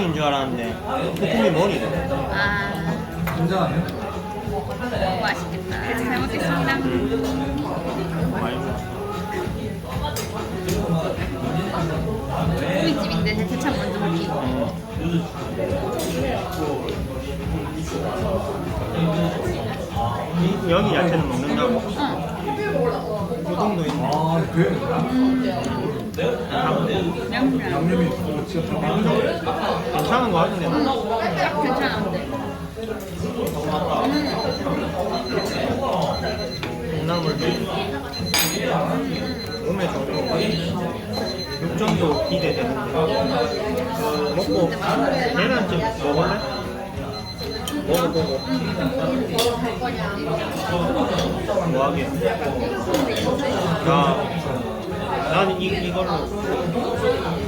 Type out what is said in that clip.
대창인 줄 알았는데 부품이 머리네 아 너무 맛있겠다. 잘 먹겠습니다. 고깃집인데 대창 먼저 먹기. 이- 여기 야채는 먹는다고? 어 우동도 있네. 아, 그래? 양념 양념이 어, 진짜 다 괜찮은 거 같은데 딱 괜찮은데. 콩나물 몸에 좋고 육전도 기대되는데. 그 먹고 계란찜 먹을래? 먹어보고. 뭐하게 나 나는 이, 이걸로 먹